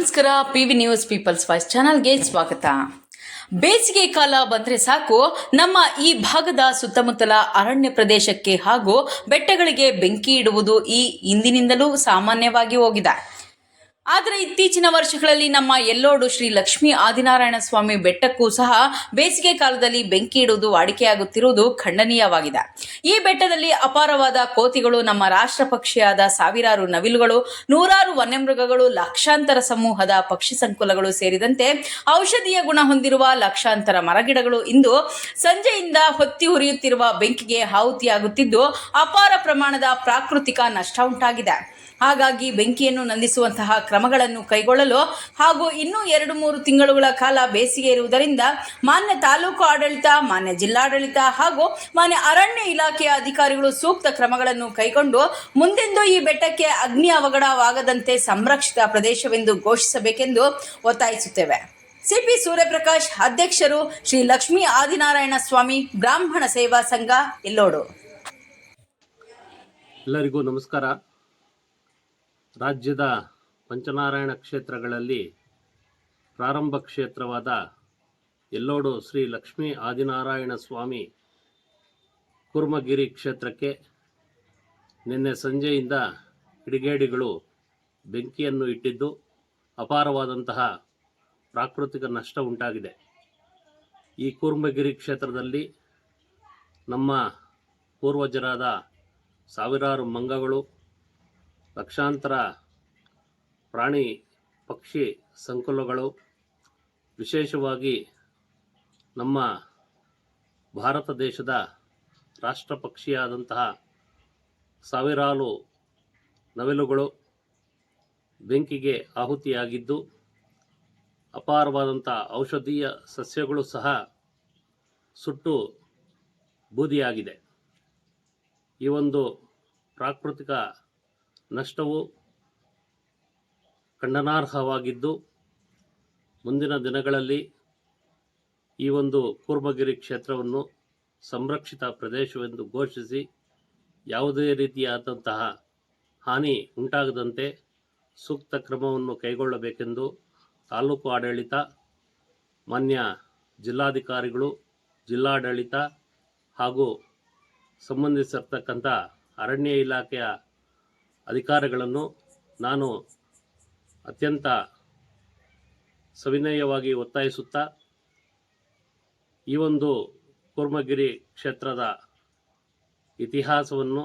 ನಮಸ್ಕಾರ P V news people's voice ಚಾನಲ್ಗೆ ಸ್ವಾಗತ. ಬೇಸಿಗೆ ಕಾಲ ಬಂದ್ರೆ ಸಾಕು, ನಮ್ಮ ಈ ಭಾಗದ ಸುತ್ತಮುತ್ತಲ ಅರಣ್ಯ ಪ್ರದೇಶಕ್ಕೆ ಹಾಗೂ ಬೆಟ್ಟಗಳಿಗೆ ಬೆಂಕಿ ಇಡುವುದು ಈ ಹಿಂದಿನಿಂದಲೂ ಸಾಮಾನ್ಯವಾಗಿ ಹೋಗಿದೆ. ಆದರೆ ಇತ್ತೀಚಿನ ವರ್ಷಗಳಲ್ಲಿ ನಮ್ಮ ಎಲ್ಲೋಡು ಶ್ರೀ ಲಕ್ಷ್ಮೀ ಆದಿನಾರಾಯಣ ಸ್ವಾಮಿ ಬೆಟ್ಟಕ್ಕೂ ಸಹ ಬೇಸಿಗೆ ಕಾಲದಲ್ಲಿ ಬೆಂಕಿ ಇಡುವುದು, ವಾಡಿಕೆಯಾಗುತ್ತಿರುವುದು ಖಂಡನೀಯವಾಗಿದೆ. ಈ ಬೆಟ್ಟದಲ್ಲಿ ಅಪಾರವಾದ ಕೋತಿಗಳು, ನಮ್ಮ ರಾಷ್ಟ್ರ ಪಕ್ಷಿಯಾದ ಸಾವಿರಾರು ನವಿಲುಗಳು, ನೂರಾರು ವನ್ಯಮೃಗಗಳು, ಲಕ್ಷಾಂತರ ಸಮೂಹದ ಪಕ್ಷಿ ಸಂಕುಲಗಳು ಸೇರಿದಂತೆ ಔಷಧೀಯ ಗುಣ ಹೊಂದಿರುವ ಲಕ್ಷಾಂತರ ಮರಗಿಡಗಳು ಇಂದು ಸಂಜೆಯಿಂದ ಹೊತ್ತಿ ಉರಿಯುತ್ತಿರುವ ಬೆಂಕಿಗೆ ಆಹುತಿಯಾಗುತ್ತಿದ್ದು, ಅಪಾರ ಪ್ರಮಾಣದ ಪ್ರಾಕೃತಿಕ ನಷ್ಟ ಉಂಟಾಗಿದೆ. ಹಾಗಾಗಿ ಬೆಂಕಿಯನ್ನು ನಂದಿಸುವಂತಹ ಕ್ರಮಗಳನ್ನು ಕೈಗೊಳ್ಳಲು ಹಾಗೂ ಇನ್ನೂ ಎರಡು ಮೂರು ತಿಂಗಳುಗಳ ಕಾಲ ಬೇಸಿಗೆ ಇರುವುದರಿಂದ ಮಾನ್ಯ ತಾಲೂಕು ಆಡಳಿತ, ಮಾನ್ಯ ಜಿಲ್ಲಾಡಳಿತ ಹಾಗೂ ಮಾನ್ಯ ಅರಣ್ಯ ಇಲಾಖೆಯ ಅಧಿಕಾರಿಗಳು ಸೂಕ್ತ ಕ್ರಮಗಳನ್ನು ಕೈಗೊಂಡು ಮುಂದೆಂದು ಈ ಬೆಟ್ಟಕ್ಕೆ ಅಗ್ನಿ ಅವಘಡವಾಗದಂತೆ ಸಂರಕ್ಷಿತ ಪ್ರದೇಶವೆಂದು ಘೋಷಿಸಬೇಕೆಂದು ಒತ್ತಾಯಿಸುತ್ತೇವೆ. ಸಿಪಿ ಸೂರ್ಯಪ್ರಕಾಶ್ ಅಧ್ಯಕ್ಷರು ಶ್ರೀ ಲಕ್ಷ್ಮೀ ಆದಿನಾರಾಯಣ ಸ್ವಾಮಿ ಬ್ರಾಹ್ಮಣ ಸೇವಾ ಸಂಘ, ಎಲ್ಲೋಡು. ಎಲ್ಲರಿಗೂ ನಮಸ್ಕಾರ. ರಾಜ್ಯದ ಪಂಚನಾರಾಯಣ ಕ್ಷೇತ್ರಗಳಲ್ಲಿ ಪ್ರಾರಂಭ ಕ್ಷೇತ್ರವಾದ ಎಲ್ಲೋಡು ಶ್ರೀ ಲಕ್ಷ್ಮೀ ಆದಿನಾರಾಯಣ ಸ್ವಾಮಿ ಕುರ್ಮಗಿರಿ ಕ್ಷೇತ್ರಕ್ಕೆ ನಿನ್ನೆ ಸಂಜೆಯಿಂದ ಕಿಡಿಗೇಡಿಗಳು ಬೆಂಕಿಯನ್ನು ಇಟ್ಟಿದ್ದು ಅಪಾರವಾದಂತಹ ಪ್ರಾಕೃತಿಕ ನಷ್ಟ ಉಂಟಾಗಿದೆ. ಈ ಕೂರ್ಮಗಿರಿ ಕ್ಷೇತ್ರದಲ್ಲಿ ನಮ್ಮ ಪೂರ್ವಜರಾದ ಸಾವಿರಾರು ಮಂಗಗಳು ಲಕ್ಷಾಂತರ ಪ್ರಾಣಿ, ಪಕ್ಷಿ, ಸಂಕುಲಗಳು, ವಿಶೇಷವಾಗಿ ನಮ್ಮ ಭಾರತ ದೇಶದ ರಾಷ್ಟ್ರ ಪಕ್ಷಿಯಾದಂತಹ ಸಾವಿರಾರು ನವಿಲುಗಳು ಬೆಂಕಿಗೆ ಆಹುತಿಯಾಗಿದ್ದು ಅಪಾರವಾದಂಥ ಔಷಧೀಯ ಸಸ್ಯಗಳು ಸಹ ಸುಟ್ಟು ಬೂದಿಯಾಗಿದೆ. ಈ ಒಂದು ಪ್ರಾಕೃತಿಕ ನಷ್ಟವು ಖಂಡನಾರ್ಹವಾಗಿದ್ದು, ಮುಂದಿನ ದಿನಗಳಲ್ಲಿ ಈ ಒಂದು ಕೂರ್ಮಗಿರಿ ಕ್ಷೇತ್ರವನ್ನು ಸಂರಕ್ಷಿತ ಪ್ರದೇಶವೆಂದು ಘೋಷಿಸಿ ಯಾವುದೇ ರೀತಿಯಾದಂತಹ ಹಾನಿ ಉಂಟಾಗದಂತೆ ಸೂಕ್ತ ಕ್ರಮವನ್ನು ಕೈಗೊಳ್ಳಬೇಕೆಂದು ತಾಲೂಕು ಆಡಳಿತ, ಮಾನ್ಯ ಜಿಲ್ಲಾಧಿಕಾರಿಗಳು, ಜಿಲ್ಲಾಡಳಿತ ಹಾಗೂ ಸಂಬಂಧಿಸಿರ್ತಕ್ಕಂಥ ಅರಣ್ಯ ಇಲಾಖೆಯ ಅಧಿಕಾರಿಗಳನ್ನು ನಾನು ಅತ್ಯಂತ ಸವಿನಯವಾಗಿ ಒತ್ತಾಯಿಸುತ್ತಾ ಈ ಒಂದು ಕೂರ್ಮಗಿರಿ ಕ್ಷೇತ್ರದ ಇತಿಹಾಸವನ್ನು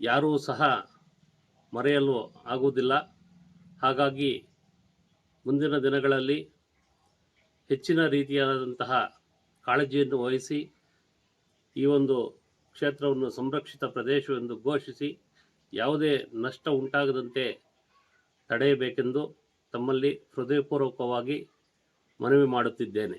ಯಾರೂ ಸಹ ಮರೆಯಲು ಆಗುವುದಿಲ್ಲ. ಹಾಗಾಗಿ ಮುಂದಿನ ದಿನಗಳಲ್ಲಿ ಹೆಚ್ಚಿನ ರೀತಿಯಾದಂತಹ ಕಾಳಜಿಯನ್ನು ವಹಿಸಿ ಈ ಒಂದು ಕ್ಷೇತ್ರವನ್ನು ಸಂರಕ್ಷಿತ ಪ್ರದೇಶವೆಂದು ಘೋಷಿಸಿ ಯಾವುದೇ ನಷ್ಟ ಉಂಟಾಗದಂತೆ ತಡೆಯಬೇಕೆಂದು ತಮ್ಮಲ್ಲಿ ಹೃದಯಪೂರ್ವಕವಾಗಿ ಮನವಿ ಮಾಡುತ್ತಿದ್ದೇನೆ.